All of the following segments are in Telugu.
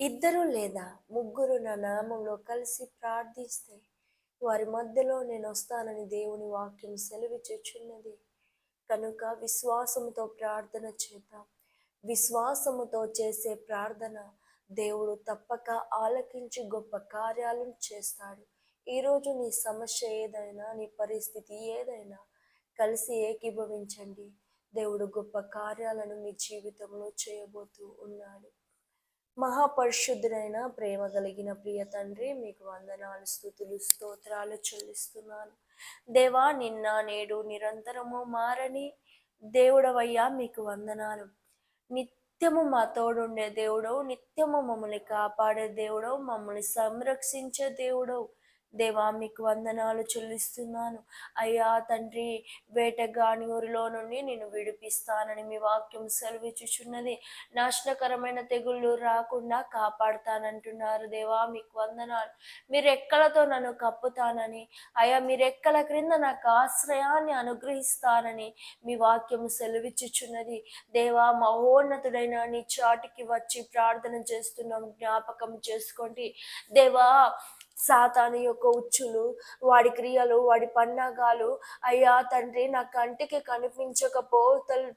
ఇద్దరు లేదా ముగ్గురు నా నామంలో కలిసి ప్రార్థిస్తే వారి మధ్యలో నేను వస్తానని దేవుని వాక్యం సెలవిచ్చుచున్నది. కనుక విశ్వాసముతో ప్రార్థన చేద్దాం విశ్వాసముతో చేసే ప్రార్థన దేవుడు తప్పక ఆలకించి గొప్ప కార్యాలను చేస్తాడు. ఈరోజు నీ సమస్య ఏదైనా నీ పరిస్థితి ఏదైనా కలిసి ఏకీభవించండి. దేవుడు గొప్ప కార్యాలను మీ జీవితంలో చేయబోతూ ఉన్నాడు. మహాపరిశుద్ధుడైన ప్రేమ కలిగిన ప్రియ తండ్రి మీకు వందనాలు స్థుతులు స్తోత్రాలు చెల్లిస్తున్నాను. దేవా నిన్న నేడు నిరంతరము మారని దేవుడవయ్యా మీకు వందనాలు. నిత్యము మా తోడుండే దేవుడవు నిత్యము మమ్మల్ని కాపాడే దేవుడవు మమ్మల్ని సంరక్షించే దేవుడవు. దేవా మీకు వందనాలు చెల్లిస్తున్నాను. అయ్యా తండ్రి వేటగాని ఊరిలో నుండి నేను విడిపిస్తానని మీ వాక్యం సెలవిచ్చుచున్నది. నాశనకరమైన తెగుళ్ళు రాకుండా కాపాడుతానంటున్నారు. దేవా మీకు వందనాలు. మీ రెక్కలతో నన్ను కప్పుతానని? అయ్యా మీ రెక్కల క్రింద నాకు ఆశ్రయాన్ని అనుగ్రహిస్తానని మీ వాక్యం సెలవిచ్చుచున్నది. దేవా మహోన్నతుడైన నీ చాటికి వచ్చి ప్రార్థన చేస్తున్నాం జ్ఞాపకం చేసుకోండి. దేవా సాతాను యొక్క ఉచ్చులు వాడి క్రియలు వాడి పన్నాగాలు అయ్యా తండ్రి నా కంటికి కనిపించకపో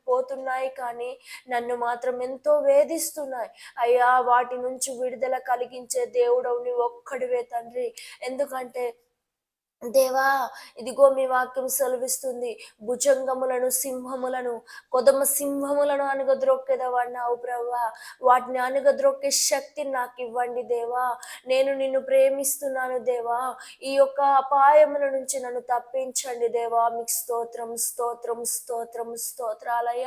పోతున్నాయి కానీ నన్ను మాత్రం ఎంతో వేధిస్తున్నాయి. అయ్యా వాటి నుంచి విడుదల కలిగించే దేవుడవు నీ ఒక్కడివే తండ్రి. ఎందుకంటే దేవా ఇదిగో మీ వాక్యం సెలవిస్తుంది. భుజంగములను సింహములను కొదమ సింహములను అనగద్రొక్కేదవన్నావు ప్రభా వాటిని అనుగద్రొక్కే శక్తి నాకు ఇవ్వండి దేవా. నేను నిన్ను ప్రేమిస్తున్నాను దేవా. ఈ యొక్క అపాయముల నుంచి నన్ను తప్పించండి దేవా. మీకు స్తోత్రం స్తోత్రం స్తోత్రం స్తోత్రాలయ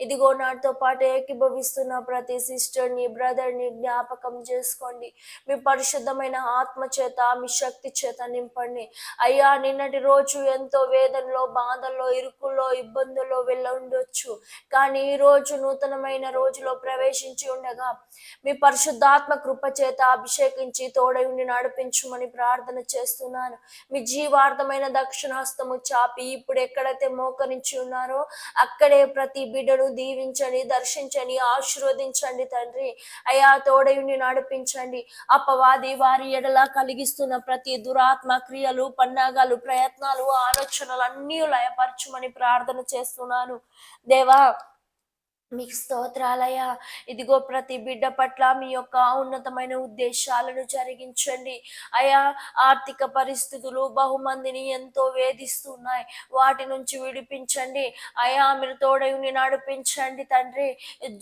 ఇదిగో నాతో పాటు ఏకీభవిస్తున్న ప్రతి సిస్టర్ని బ్రదర్ని జ్ఞాపకం చేసుకోండి. మీ పరిశుద్ధమైన ఆత్మ చేత మీ శక్తి చేత నింపండి. అయ్యా నిన్నటి రోజు ఎంతో వేదనలో బాధల్లో ఇరుకుల్లో ఇబ్బందుల్లో వెళ్ళుండొచ్చు కానీ ఈ రోజు నూతనమైన రోజులో ప్రవేశించి ఉండగా మీ పరిశుద్ధాత్మ కృప చేత అభిషేకించి తోడై ఉండి నడిపించుమని ప్రార్థన చేస్తున్నాను. మీ జీవార్థమైన దక్షిణాస్తము చాపి ఇప్పుడు ఎక్కడైతే మోకరించి ఉన్నారో అక్కడే ప్రతి బిడ్డను దీవించండి దర్శించండి ఆశీర్వదించండి తండ్రి. అయ్యా తోడై ఉండి నడిపించండి. అపవాది వారి ఎడలా కలిగిస్తున్న ప్రతి దురాత్మ క్రియలు పన్నాగాలు ప్రయత్నాలు ఆలోచనలు అన్నీ లయపరచమని ప్రార్థన చేస్తున్నాను. దేవా మీకు స్తోత్రాలయ. ఇదిగో ప్రతి బిడ్డ పట్ల మీ యొక్క ఉన్నతమైన ఉద్దేశాలను జరిగించండి. అయా ఆర్థిక పరిస్థితులు బహుమందిని ఎంతో వేధిస్తున్నాయి. వాటి నుంచి విడిపించండి. అయా మీరు తోడయుని నడిపించండి తండ్రి.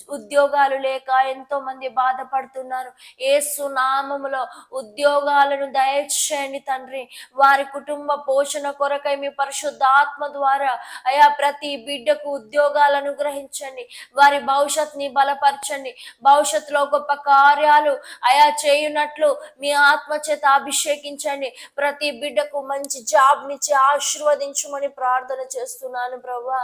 ఉద్యోగాలు లేక ఎంతో మంది బాధపడుతున్నారు. ఏసు నామములో ఉద్యోగాలను దయచేయండి తండ్రి. వారి కుటుంబ పోషణ కొరకై మీ పరిశుద్ధ ఆత్మ ద్వారా అయా ప్రతి బిడ్డకు ఉద్యోగాలను గ్రహించండి వారి భవిష్యత్ని బలపరచండి. భవిష్యత్తులో గొప్ప కార్యాలు అయా చేయునట్లు మీ ఆత్మ చేత అభిషేకించండి. ప్రతి బిడ్డకు మంచి జాబ్ నిచ్చి ఆశీర్వదించమని ప్రార్థన చేస్తున్నాను ప్రభా.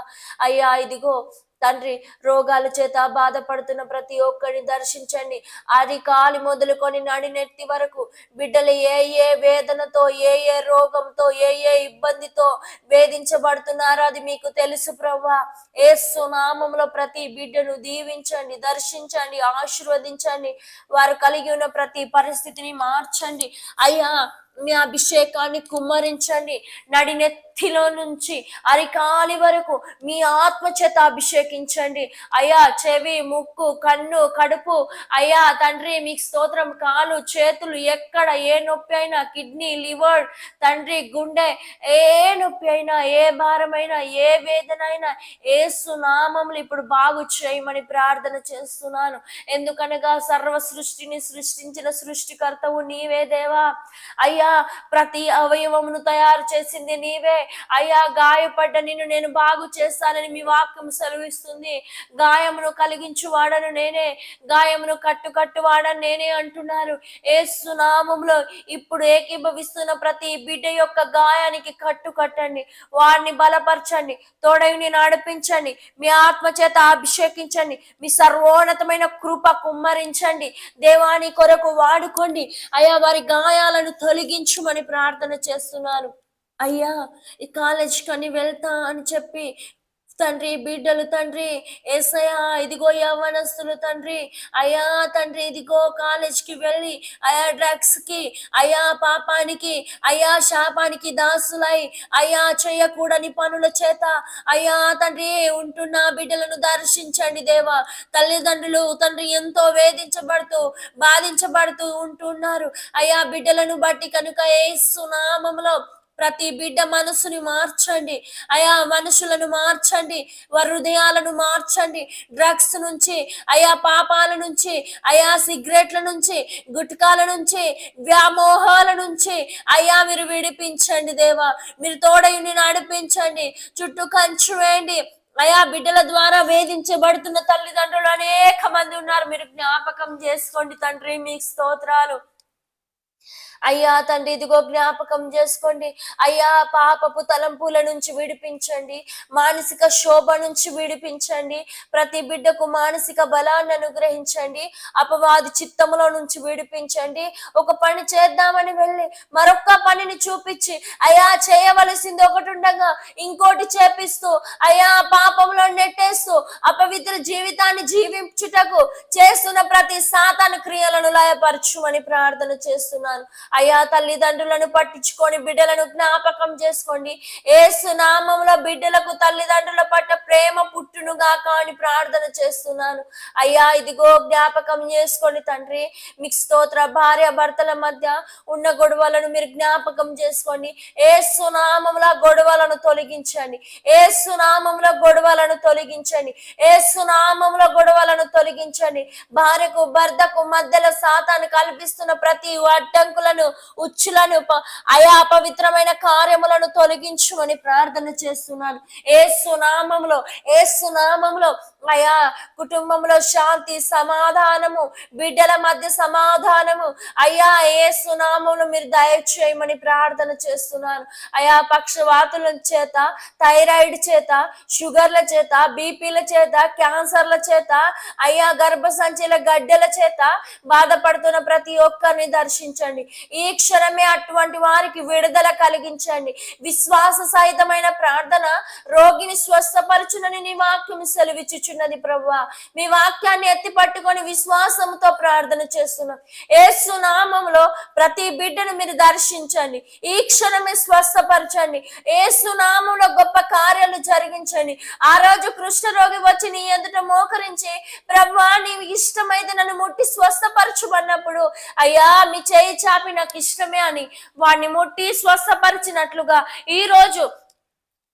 అయ్యా ఇదిగో తండ్రి రోగాల చేత బాధపడుతున్న ప్రతి ఒక్కరిని దర్శించండి. అది కాలి మొదలుకొని నడినెత్తి వరకు బిడ్డలు ఏ ఏ వేదనతో ఏ ఏ రోగంతో ఏ ఏ ఇబ్బందితో వేధించబడుతున్నారో అది మీకు తెలుసు ప్రభా ఏ సునామంలో ప్రతి బిడ్డను దీవించండి దర్శించండి ఆశీర్వదించండి. వారు కలిగి ఉన్న ప్రతి పరిస్థితిని మార్చండి. అయ్యా మీ అభిషేకాన్ని కుమ్మరించండి. నడినెత్తిలో నుంచి అరికాలి వరకు మీ ఆత్మ చేత అభిషేకించండి. అయ్యా చెవి ముక్కు కన్ను కడుపు అయ్యా తండ్రి మీకు స్తోత్రం కాలు చేతులు ఎక్కడ ఏ నొప్పి అయినా కిడ్నీ లివర్ తండ్రి గుండె ఏ నొప్పి అయినా ఏ భారమైనా ఏ వేదన అయినా ఏ సునామములు ఇప్పుడు బాగు చేయమని ప్రార్థన చేస్తున్నాను. ఎందుకనగా సర్వ సృష్టిని సృష్టించిన సృష్టికర్తవు నీవే దేవా. అయ్యా ప్రతి అవయవమును తయారు చేసింది నీవే. అయ్యా గాయపడ్డ నిన్ను నేను బాగు చేస్తానని మీ వాక్యం సెలవిస్తుంది. గాయమును కలిగించు వాడను నేనే గాయమును కట్టు కట్టు వాడను నేనే అంటున్నారు ఏసునామంలో ఇప్పుడు ఏకీభవిస్తున్న ప్రతి బిడ్డ యొక్క గాయానికి కట్టు కట్టండి వారిని బలపరచండి. తోడవిని నడిపించండి. మీ ఆత్మ చేత అభిషేకించండి. మీ సర్వోన్నతమైన కృప కుమ్మరించండి. దేవాని కొరకు వాడుకోండి. అయ్యా వారి గాయాలను తొలగించుమని ప్రార్థన చేస్తున్నాను. అయ్యా ఈ కాలేజ్ కని వెళ్తా అని చెప్పి తండ్రి బిడ్డలు తండ్రి ఏసయా ఇదిగో యవ్వనస్తులు తండ్రి అయా తండ్రి ఇదిగో కాలేజ్కి వెళ్ళి అయా డ్రగ్స్కి అయా పాపానికి అయా శాపానికి దాసులై అయా చేయకూడని పనుల చేత అయా తండ్రి ఉంటున్న బిడ్డలను దర్శించండి దేవా. తల్లిదండ్రులు తండ్రి ఎంతో వేధించబడుతూ బాధించబడుతూ ఉంటున్నారు. అయా బిడ్డలను బట్టి కనుక ఏసు నామములో ప్రతి బిడ్డ మనసుని మార్చండి. అయా మనుషులను మార్చండి. వారి హృదయాలను మార్చండి. డ్రగ్స్ నుంచి అయా పాపాల నుంచి అయా సిగరెట్ల నుంచి గుట్కాల నుంచి వ్యామోహాల నుంచి అయ్యా మీరు విడిపించండి దేవా. మీరు తోడయుని నడిపించండి. చుట్టూ కంచు వేయండి. అయా బిడ్డల ద్వారా వేధించబడుతున్న తల్లిదండ్రులు అనేక మంది ఉన్నారు. మీరు జ్ఞాపకం చేసుకోండి తండ్రి మీకు స్తోత్రాలు. అయ్యా తండ్రి ఇదిగో జ్ఞాపకం చేసుకోండి. అయ్యా పాపపు తలంపుల నుంచి విడిపించండి. మానసిక శోభ నుంచి విడిపించండి. ప్రతి బిడ్డకు మానసిక బలాన్ని అనుగ్రహించండి. అపవాది చిత్తములో నుంచి విడిపించండి. ఒక పని చేద్దామని వెళ్ళి మరొక పనిని చూపించి అయ్యా చేయవలసింది ఒకటి ఉండగా ఇంకోటి చేపిస్తూ అయ్యా పాపంలో నెట్టేస్తూ అపవిత్ర జీవితాన్ని జీవించుటకు చేస్తున్న ప్రతి సాతాను క్రియలను లయపరచుమని ప్రార్థన చేస్తున్నాను. అయ్యా తల్లిదండ్రులను పట్టించుకొని బిడ్డలను జ్ఞాపకం చేసుకోండి. ఏసు నామంలో బిడ్డలకు తల్లిదండ్రుల పట్ల ప్రేమ పుట్టును గాక అని ప్రార్థన చేస్తున్నాను. అయ్యా ఇదిగో జ్ఞాపకం చేసుకోండి తండ్రి. మీకు స్తోత్ర భార్య భర్తల మధ్య ఉన్న గొడవలను మీరు జ్ఞాపకం చేసుకోండి. ఏసు నామంలో గొడవలను తొలగించండి. ఏసు నామంలో గొడవలను తొలగించండి. ఏసు నామంలో గొడవలను తొలగించండి. భార్యకు భర్తకు మధ్యలో సాతాను కల్పిస్తున్న ప్రతి అడ్డంకులను ఉచ్చులను అయా అపవిత్రమైన కార్యములను తొలగించుమని ప్రార్థన చేస్తున్నాను. ఏ సునామంలో ఏ సునామంలో అయా కుటుంబంలో శాంతి సమాధానము బిడ్డల మధ్య సమాధానము. అయ్యా ఏ సునామంలో మీరు దయచేయమని ప్రార్థన చేస్తున్నాను. అయా పక్షవాతుల చేత థైరాయిడ్ చేత షుగర్ల చేత బీపీల చేత క్యాన్సర్ల చేత అయ్యా గర్భసంచిల గడ్డల చేత బాధపడుతున్న ప్రతి ఒక్కరిని దర్శించండి. ఈ క్షణమే అటువంటి వారికి విడుదల కలిగించండి. విశ్వాస సహితమైన ప్రార్థన రోగిని స్వస్థపరచునని నీ వాక్యం సెలవిచ్చుచున్నది ప్రభువా. మీ వాక్యాన్ని ఎత్తి పట్టుకొని విశ్వాసంతో ప్రార్థన చేస్తున్నాం. ఏసు నామంలో ప్రతి బిడ్డను మీరు దర్శించండి. ఈ క్షణమే స్వస్థపరచండి. ఏసు నామంలో గొప్ప కార్యాలు జరిగించండి. ఆ రోజు కృష్ణరోగి వచ్చి నీ ఎదుట మోకరించి ప్రభా నీవు ఇష్టమైతే నన్ను ముట్టి స్వస్థపరచుమన్నప్పుడు అయ్యా మీ చేయి చాపి నాకు ఇష్టమే అని వాడిని ముట్టి స్వస్థపరిచినట్లుగా ఈ రోజు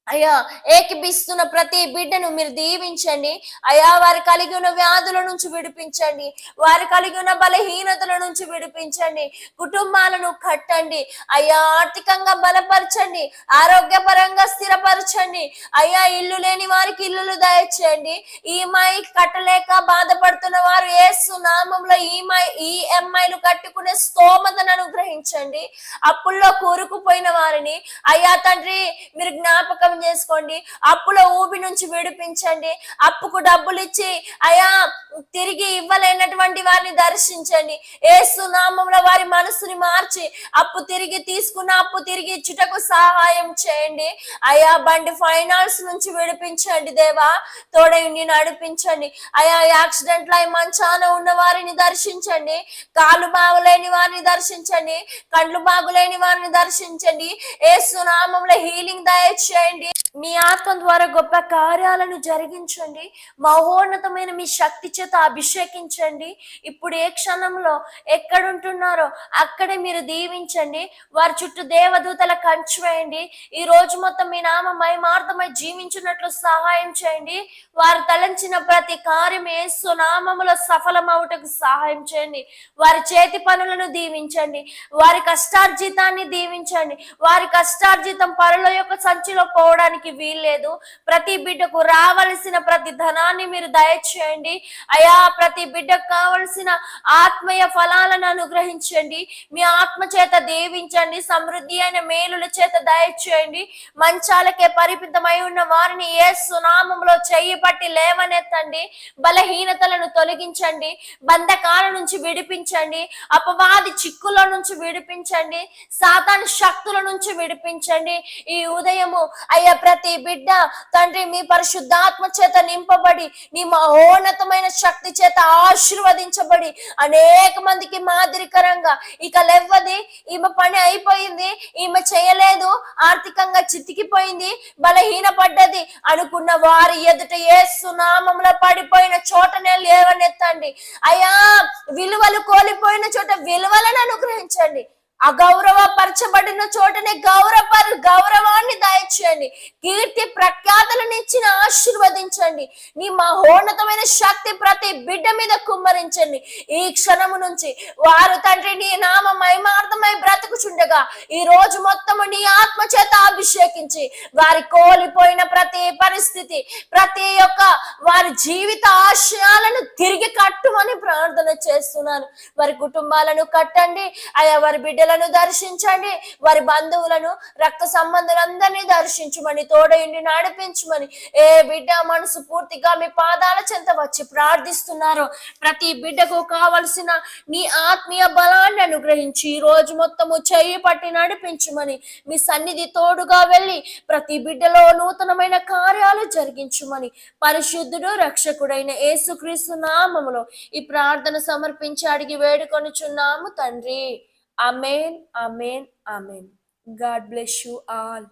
అయ్యా ఏకిపిస్తున్న ప్రతి బిడ్డను మీరు దీవించండి. అయ్యా వారి కలిగి ఉన్న వ్యాధుల నుంచి విడిపించండి. వారి కలిగి ఉన్న బలహీనతల నుంచి విడిపించండి. కుటుంబాలను కట్టండి. అయ్యా ఆర్థికంగా బలపరచండి. ఆరోగ్యపరంగా స్థిరపరచండి. అయ్యా ఇల్లు లేని వారికి ఇల్లులు దయచేయండి. ఈఎంఐ కట్టలేక బాధపడుతున్న వారు ఏసు నామంలో ఈఎంఐ ఈఎంఐలు కట్టుకునే స్తోమతను అనుగ్రహించండి. అప్పుల్లో కూరుకుపోయిన వారిని. అయ్యా తండ్రి మీరు జ్ఞాపకం చేసుకోండి. అప్పుల ఊబి నుంచి విడిపించండి. అప్పుకు డబ్బులు ఇచ్చి అయా తిరిగి ఇవ్వలేనటువంటి వారిని దర్శించండి. ఏసు నామంలో వారి మనసుని మార్చి అప్పు తిరిగి తీసుకున్న అప్పు తిరిగి ఇచ్చుటకు సహాయం చేయండి. అయా బండి ఫైనాన్స్ నుంచి విడిపించండి దేవా. తోడయుండి నడిపించండి. అయా యాక్సిడెంట్లు అయి మంచాన ఉన్న వారిని దర్శించండి. కాళ్ళు బాగులేని వారిని దర్శించండి. కండ్లు బాగులేని వారిని దర్శించండి. ఏసు నామంలో హీలింగ్ దయచేయండి. మీ ఆత్మ ద్వారా గొప్ప కార్యాలను జరిగించండి. మహోన్నతమైన మీ శక్తి చేత అభిషేకించండి. ఇప్పుడు ఏ క్షణంలో ఎక్కడుంటున్నారో అక్కడే మీరు దీవించండి. వారి చుట్టూ దేవదూతల కంచు వేయండి. ఈ రోజు మొత్తం మీ నామ మహిమార్థమై జీవించినట్లు సహాయం చేయండి. వారు తలంచిన ప్రతి కార్యం ఏసు నామములో సఫలమవుటకు సహాయం చేయండి. వారి చేతి పనులను దీవించండి. వారి కష్టార్జితాన్ని దీవించండి. వారి కష్టార్జితం పరుల యొక్క సంచిలో పోవడానికి వీల్లేదు. ప్రతి బిడ్డకు రావలసిన ప్రతి ధనాన్ని మీరు దయచేయండి. అయా ప్రతి బిడ్డకు కావలసిన ఆత్మీయ ఫలాలను అనుగ్రహించండి. మీ ఆత్మ చేత దీవించండి. సమృద్ధి అయిన మేలుల చేత దయచేయండి. మంచాలకే పరిమితమై ఉన్న వారిని ఏ సునామంలో చెయ్యి పట్టి లేవనెత్తండి. బలహీనతలను తొలగించండి. బంధకాల నుంచి విడిపించండి. అపవాది చిక్కుల నుంచి విడిపించండి. సాతాన్ శక్తుల నుంచి విడిపించండి. ఈ ఉదయము అయ్యా ప్రతి బిడ్డ తండ్రి మీ పరిశుద్ధాత్మ చేత నింపబడి నీ మహోన్నతమైన శక్తి చేత ఆశీర్వదించబడి అనేక మందికి మాదిరికరంగా. ఇక లేవ్వది ఈమె పని అయిపోయింది ఈమె చేయలేదు ఆర్థికంగా చితికిపోయింది బలహీనపడ్డది అనుకున్న వారి ఎదుట ఏ సునామంలో పడిపోయిన చోటనే లేవనెత్తండి. అయ్యా విలువలు కోల్పోయిన చోట విలువలను అనుగ్రహించండి. అగౌరవపరచబడిన చోటనే గౌరవ గౌరవాన్ని దయచేయండి. కీర్తి ప్రఖ్యాతలను ఇచ్చిన ఆశీర్వదించండి. నీ మహోన్నతమైన శక్తి ప్రతి బిడ్డ మీద కుమ్మరించండి. ఈ క్షణము నుంచి వారు తండ్రి నీ నామ మహిమార్థమై బ్రతుకుచుండగా ఈ రోజు మొత్తము నీ ఆత్మ చేత అభిషేకించి వారి కోల్పోయిన ప్రతి పరిస్థితి ప్రతి ఒక్క వారి జీవిత ఆశయాలను తిరిగి కట్టుమని ప్రార్థన చేస్తున్నాను. వారి కుటుంబాలను కట్టండి. అయ్యా వారి బిడ్డలను దర్శించండి. వారి బంధువులను రక్త సంబంధులందరినీ దర్శించమని తోడయుండి నడిపించమని ఏ బిడ్డ మనసు పూర్తిగా మీ పాదాల చెంత వచ్చి ప్రార్థిస్తున్నారో ప్రతి బిడ్డకు కావలసిన నీ ఆత్మీయ బలాన్ని అనుగ్రహించి ఈ రోజు మొత్తము చేయి పట్టి నడిపించమని మీ సన్నిధి తోడుగా వెళ్ళి ప్రతి బిడ్డలో నూతనమైన కార్యాలు జరిగించుమని పరిశుద్ధుడు రక్షకుడైన యేసుక్రీస్తు నామములో ఈ ప్రార్థన సమర్పించి అడిగి వేడుకొనుచున్నాము తండ్రి. Amen, Amen, Amen. God bless you all.